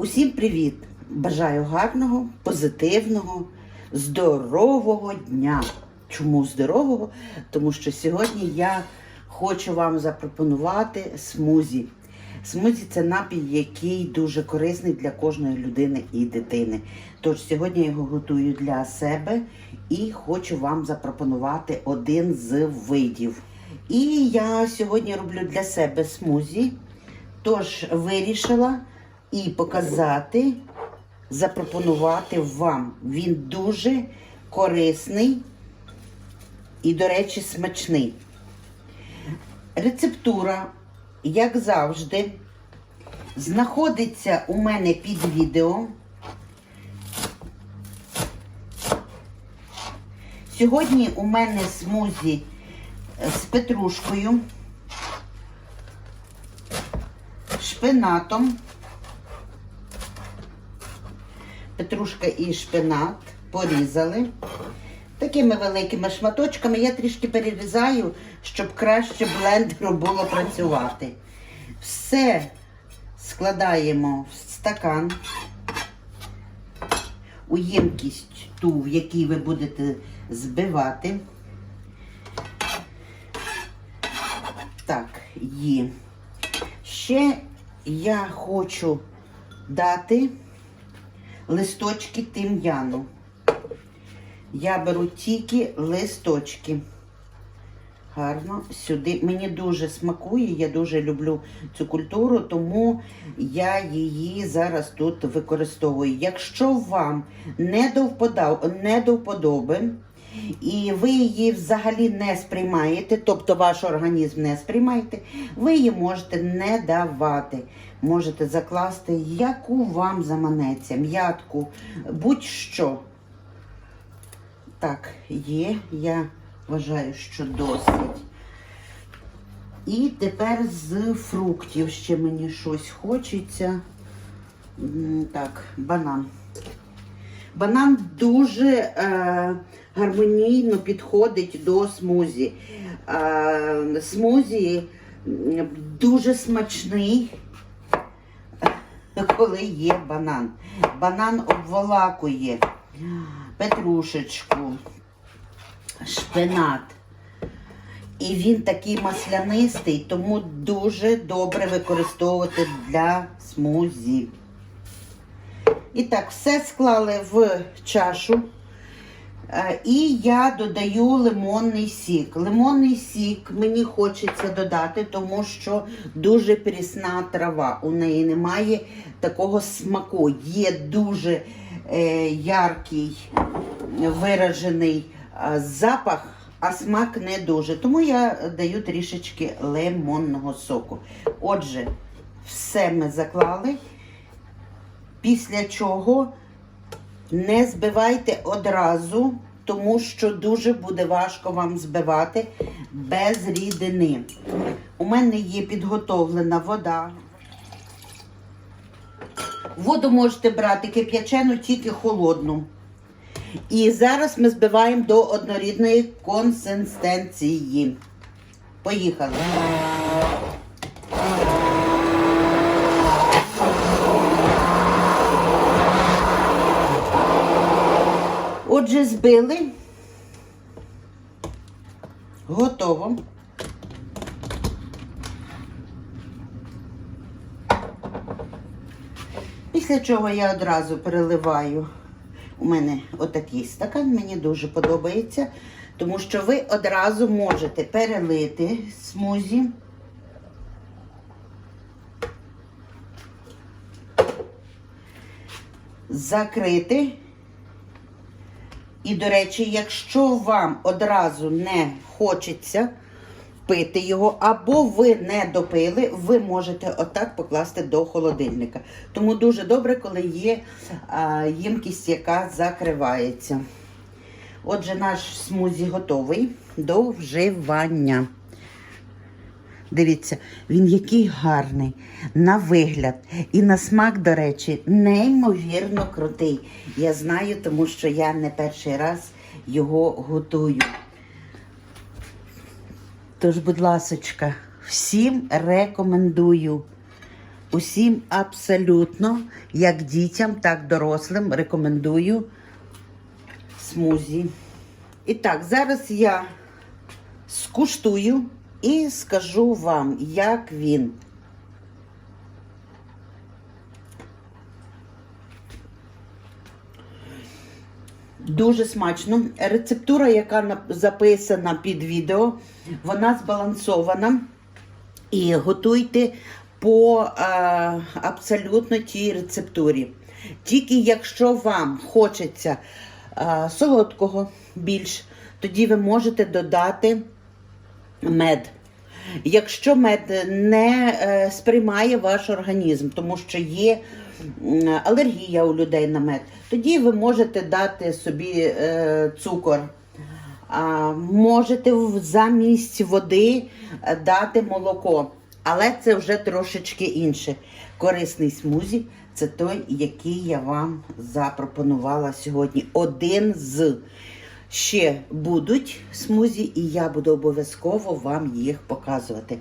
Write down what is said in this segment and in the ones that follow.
Усім привіт! Бажаю гарного, позитивного, здорового дня. Чому здорового? Тому що сьогодні я хочу вам запропонувати смузі. Смузі це напій, який дуже корисний для кожної людини і дитини. Тож сьогодні я його готую для себе і хочу вам запропонувати один з видів. І я сьогодні роблю для себе смузі. Тож вирішила і показати, запропонувати вам. Він дуже корисний і, до речі, смачний. Рецептура, як завжди, знаходиться у мене під відео. Сьогодні у мене смузі з петрушкою, шпинатом. Петрушка і шпинат порізали. Такими великими шматочками я трішки перерізаю, щоб краще блендеру було працювати. Все складаємо в стакан, у ємкість ту, в якій ви будете збивати. Так, є. Ще я хочу дати листочки тим'яну. Я беру тільки листочки. Гарно сюди. Мені дуже смакує, я дуже люблю цю культуру, тому я її зараз тут використовую. Якщо вам не до, вподоби, і ви її взагалі не сприймаєте, тобто ваш організм не сприймаєте, ви її можете не давати. Можете закласти, яку вам заманеться, м'ятку, будь-що. Так, є, я вважаю, що досить. І тепер з фруктів ще мені щось хочеться. Так, банан. Банан дуже е, гармонійно підходить до смузі. Е, смузі дуже смачний, коли є банан. Банан обволакує петрушечку, шпинат. І він такий маслянистий, тому дуже добре використовувати для смузі. І так, все склали в чашу. Е, І я додаю лимонний сік. Лимонний сік мені хочеться додати, тому що дуже прісна трава. У неї немає такого смаку. Є дуже е, яркий, виражений е, запах, а смак не дуже. Тому я даю трішечки лимонного соку. Отже, все ми заклали. Після чого не збивайте одразу, тому що дуже буде важко вам збивати без рідини. У мене є підготовлена вода. Воду можете брати кип'ячену, тільки холодну. І зараз ми збиваємо до однорідної консистенції. Поїхали. Отже, збили. Готово. Після чого я одразу переливаю. У мене отакий стакан, мені дуже подобається, тому що ви одразу можете перелити смузі. Закрити. І, до речі, якщо вам одразу не хочеться пити його, або ви не допили, ви можете отак покласти до холодильника. Тому дуже добре, коли є а, ємкість, яка закривається. Отже, наш смузі готовий до вживання. Дивіться, він який гарний на вигляд і на смак, до речі, неймовірно крутий. Я знаю, тому що я не перший раз його готую. Тож, будь ласочка, всім рекомендую Усім абсолютно, як дітям, так дорослим, рекомендую смузі. І так, зараз я скуштую і скажу вам, як він. Дуже смачно. Рецептура, яка записана під відео, вона збалансована. І готуйте по е, абсолютно тій рецептурі. Тільки якщо вам хочеться е, солодкого більш, тоді ви можете додати мед. Якщо мед не е, сприймає ваш організм, тому що є алергія у людей на мед, тоді ви можете дати собі е, цукор. Можете замість води е, дати молоко, але це вже трошечки інше. Корисний смузі це той, який я вам запропонувала сьогодні. Один з ще будуть смузі, і я буду обов'язково вам їх показувати.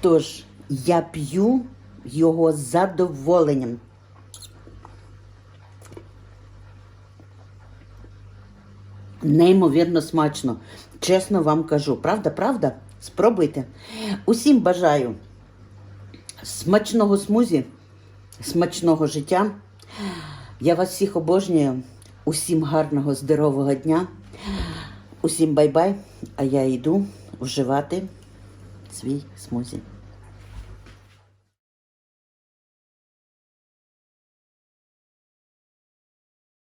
Тож, я п'ю його з задоволенням. Неймовірно смачно. Чесно вам кажу. Правда, правда? Спробуйте. Усім бажаю смачного смузі, смачного життя. Я вас всіх обожнюю. Усім гарного, здорового дня. Усім бай-бай. А я йду вживати свій смузі.